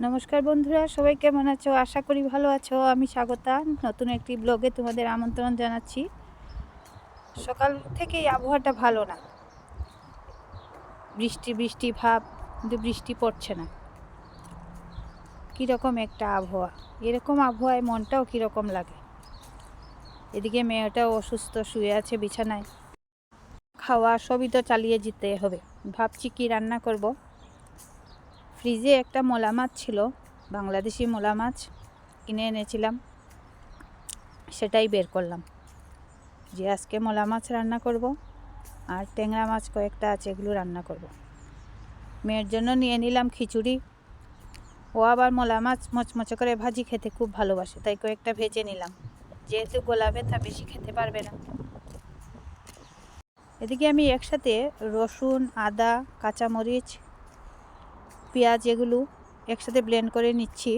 নমস্কার বন্ধুরা, সবাই কেমন আছো? আশা করি ভালো আছো। আমি স্বাগতা। নতুন একটি ব্লগে তোমাদের আমন্ত্রণ জানাচ্ছি। সকাল থেকেই আবহাওয়াটা ভালো না। বৃষ্টি বৃষ্টি ভাব, কিন্তু বৃষ্টি পড়ছে না। কীরকম একটা আবহাওয়া? এরকম আবহাওয়ায় মনটাও কীরকম লাগে? এদিকে মেয়েটাও অসুস্থ, শুয়ে আছে বিছানায়। খাওয়া সবই তো চালিয়ে যেতে হবে। ভাবছি কি রান্না করব? ফ্রিজে একটা মোলা মাছ ছিল, বাংলাদেশি মোলা মাছ, কিনে এনেছিলাম। সেটাই বের করলাম। যে আজকে মোলা মাছ রান্না করব আর ট্যাংরা মাছ কয়েকটা আছে, এগুলো রান্না করব। মেয়ের জন্য নিয়ে নিলাম খিচুড়ি। ও আবার মোলা মাছ মচমচে করে ভাজি খেতে খুব ভালোবাসে, তাই কয়েকটা ভেজে নিলাম। যেহেতু গোলা ব্যথা, বেশি খেতে পারবে না। এদিকে আমি একসাথে রসুন, আদা, কাঁচামরিচ পেঁয়াজ এগুলো একসাথে ব্লেন্ড করে নিচ্ছি।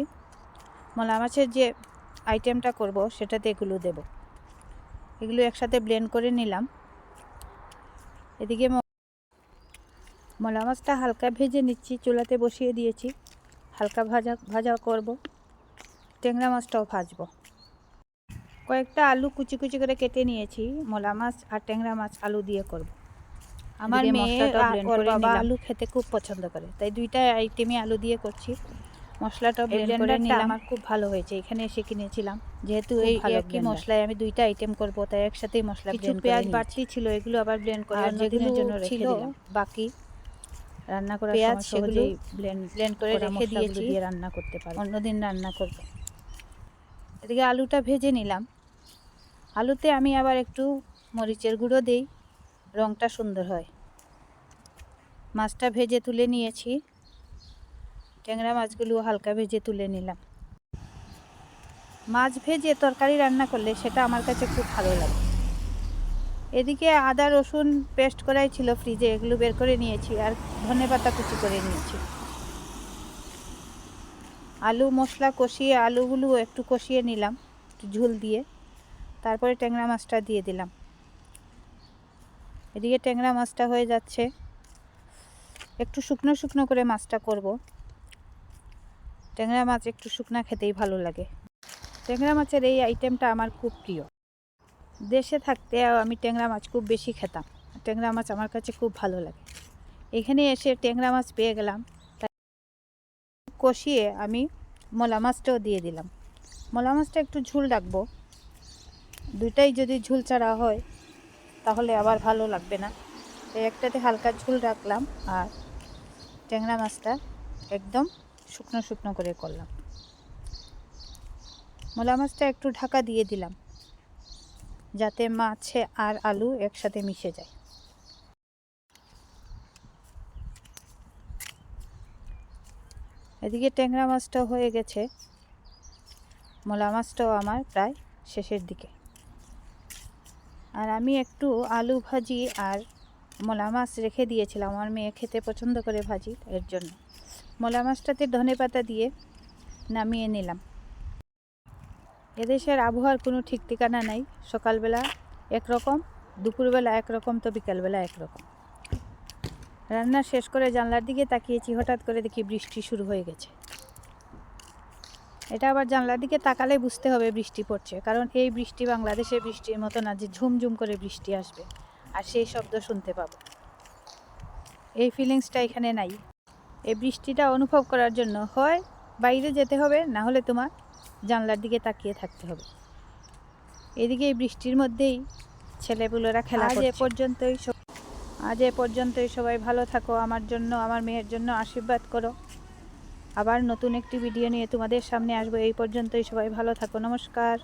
মলা মাছের যে আইটেমটা করব, সেটাতে এগুলো দেব। এগুলো একসাথে ব্লেন্ড করে নিলাম। এদিকে মলা মাছটা হালকা ভেজে নিচ্ছি, চুলাতে বসিয়ে দিয়েছি। হালকা ভাজা ভাজা করব। ট্যাংরা মাছটাও ভাজবো। কয়েকটা আলু কুচি কুচি করে কেটে নিয়েছি। মলা মাছ আর ট্যাংরা মাছ আলু দিয়ে করব। আমার মেয়ে ওর বাবা আলু খেতে খুব পছন্দ করে তাই দুইটা আইটেমই আলু দিয়ে করছি। মশলাটা ব্লেন্ড করে নিলাম। আমার খুব ভালো হয়েছে এখানে এসে কিনেছিলাম। যেহেতু এই একই মশলায় আমি দুইটা আইটেম করব তাই একসাথেই মশলা কিছু পেঁয়াজ পেঁয়াজ বাড়তি ছিল এগুলো আবার ব্লেন্ড করে দিনের জন্য রেখে দিলাম। বাকি রান্না করার পেঁয়াজ সময় সেগুলো ব্লেন্ড ব্লেন্ড করে রেখে দিয়েছি। দিয়ে রান্না করতে পারো অন্যদিন রান্না করব। এদিকে আলুটা ভেজে নিলাম। আলুতে আমি আবার একটু মরিচের গুঁড়ো দেই। রঙটা সুন্দর হয়। মাছটা ভেজে তুলে নিয়েছি। ট্যাংরা মাছগুলো হালকা ভেজে তুলে নিলাম। মাছ ভেজে তরকারি রান্না করলে সেটা আমার কাছে খুব ভালো লাগে। এদিকে আদা, রসুন পেস্ট করাই ছিল ফ্রিজে, এগুলো বের করে নিয়েছি আর ধনে পাতা কুচি করে নিয়েছি। আলু, মশলা কষিয়ে, আলুগুলো একটু কষিয়ে নিলাম, একটু ঝুল দিয়ে। তারপরে ট্যাংরা মাছটা দিয়ে দিলাম। এদিকে ট্যাংরা মাছটা হয়ে যাচ্ছে। একটু শুকনো শুকনো করে মাছটা করব। ট্যাংরা মাছ একটু শুকনা খেতেই ভালো লাগে। ট্যাংরা মাছের এই আইটেমটা আমার খুব প্রিয়। দেশে থাকতে আমি ট্যাংরা মাছ খুব বেশি খেতাম। ট্যাংরা মাছ আমার কাছে খুব ভালো লাগে। এখানে এসে ট্যাংরা মাছ পেয়ে গেলাম। কষিয়ে আমি মলা মাছটাও দিয়ে দিলাম। মলা মাছটা একটু ঝুল রাখব। দুইটাই যদি ঝুল ছাড়া হয় তাহলে আবার ভালো লাগবে না। এই একটাতে হালকা ঝুল রাখলাম আর ট্যাংরা মাছটা একদম শুকনো শুকনো করে করলাম। মলা মাছটা একটু ঢাকা দিয়ে দিলাম, যাতে মাছে আর আলু একসাথে মিশে যায়। এদিকে ট্যাংরা মাছটাও হয়ে গেছে। মলা মাছটাও আমার প্রায় শেষের দিকে। আর আমি একটু আলু ভাজি আর মলা মাছ রেখে দিয়েছিলাম। আমার মেয়ে খেতে পছন্দ করে ভাজি, এর জন্য। মলা মাছটাতে ধনে পাতা দিয়ে নামিয়ে নিলাম। এদেশের আবহাওয়ার কোনো ঠিক ঠিকানা নাই। সকালবেলা একরকম, দুপুরবেলা একরকম, তো বিকালবেলা একরকম। রান্না শেষ করে জানলার দিকে তাকিয়েছি, হঠাৎ করে দেখি বৃষ্টি শুরু হয়ে গেছে। এটা আবার জানলার দিকে তাকালে বুঝতে হবে বৃষ্টি পড়ছে কারণ এই বৃষ্টি বাংলাদেশের বৃষ্টির মতো না যে ঝুমঝুম করে বৃষ্টি আসবে আর সেই শব্দ শুনতে পাবো। এই ফিলিংসটা এখানে নাই। এই বৃষ্টিটা অনুভব করার জন্য হয় বাইরে যেতে হবে না হলে তোমার জানলার দিকে তাকিয়ে থাকতে হবে। এদিকে এই বৃষ্টির মধ্যেই ছেলেপুলেরা খেলা আজ এ পর্যন্তই সব- আজ এ পর্যন্তই সবাই ভালো থাকো আমার জন্য আমার মেয়ের জন্য আশীর্বাদ করো। আবার নতুন একটি ভিডিও নিয়ে তোমাদের সামনে আসব। এই পর্যন্তই সবাই ভালো থাকো নমস্কার।